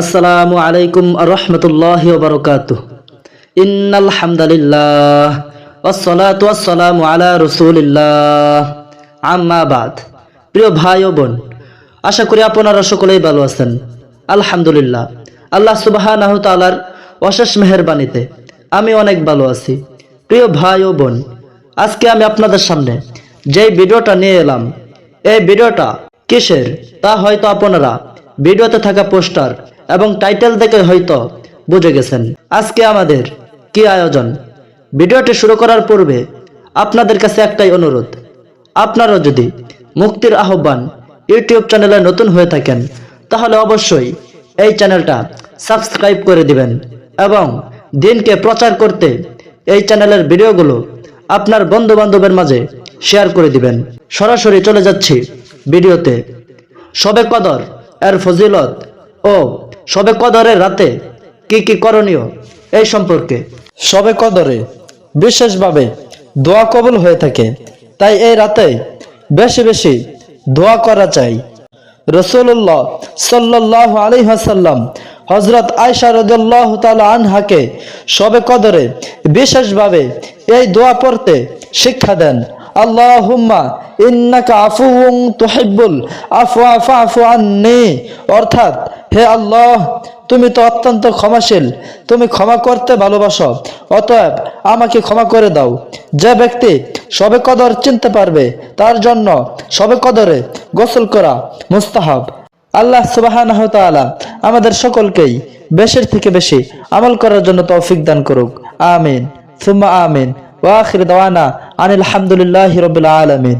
আসসালামু আলাইকুম রহমতুল্লাহ বরকাত প্রিয় ভাই ও বোন, আশা করি আপনারা সকলেই ভালো আছেন। আল্লাহ অশেষ মেহেরবানিতে আমি অনেক ভালো আছি। প্রিয় ভাই ও বোন, আজকে আমি আপনাদের সামনে যেই ভিডিওটা নিয়ে এলাম, এই ভিডিওটা কিসের তা হয়তো আপনারা ভিডিওতে থাকা পোস্টার এবং টাইটেল দেখে হয়তো বুঝে গেছেন। আজকে আমাদের কি আয়োজন? ভিডিওটি শুরু করার পূর্বে আপনাদের কাছে একটাই অনুরোধ। আপনারা যদি মুক্তির আহ্বান ইউটিউব চ্যানেলে নতুন হয়ে থাকেন, তাহলে অবশ্যই এই চ্যানেলটা সাবস্ক্রাইব করে দিবেন এবং দিনকে প্রচার করতে এই চ্যানেলের ভিডিওগুলো আপনার বন্ধু বান্ধবের মাঝে শেয়ার করে দিবেন। সরাসরি চলে যাচ্ছি ভিডিওতে। সবে কদর, এর ফজিলত ও সবে কদরের রাতে কি কি করণীয় এই সম্পর্কে? সবে কদরে বিশেষভাবে দোয়া কবুল হয়ে থাকে, তাই এই রাতে বেশি বেশি দোয়া করা চাই। রসুল্লাহ সাল্লাহ আলী হাসাল্লাম হজরত আয়সা রদুল্লাহ তালা আনহাকে সবে কদরে বিশেষভাবে এই দোয়া পড়তে শিক্ষা দেন। আল্লাহুম্মা ইন্নাকা আন্নি। অর্থাৎ, হে আল্লাহ, তুমি তো অত্যন্ত ক্ষমাশীল। তুমি ক্ষমা করতে ভালোবাসো। অতএব আমাকে ক্ষমা করে দাও। যে ব্যক্তি সবে কদর চিনতে পারবে, তার জন্য সবে কদরে গোসল করা মুস্তাহাব। আল্লাহ সুবাহানাহ আমাদের সকলকেই বেশের থেকে বেশি আমল করার জন্য তৌফিক দান করুক। আমিন। সুম্মা আমিন। ওয়া আখির দাওয়ানা আনিল হামদুলিল্লাহি রাব্বিল আলামিন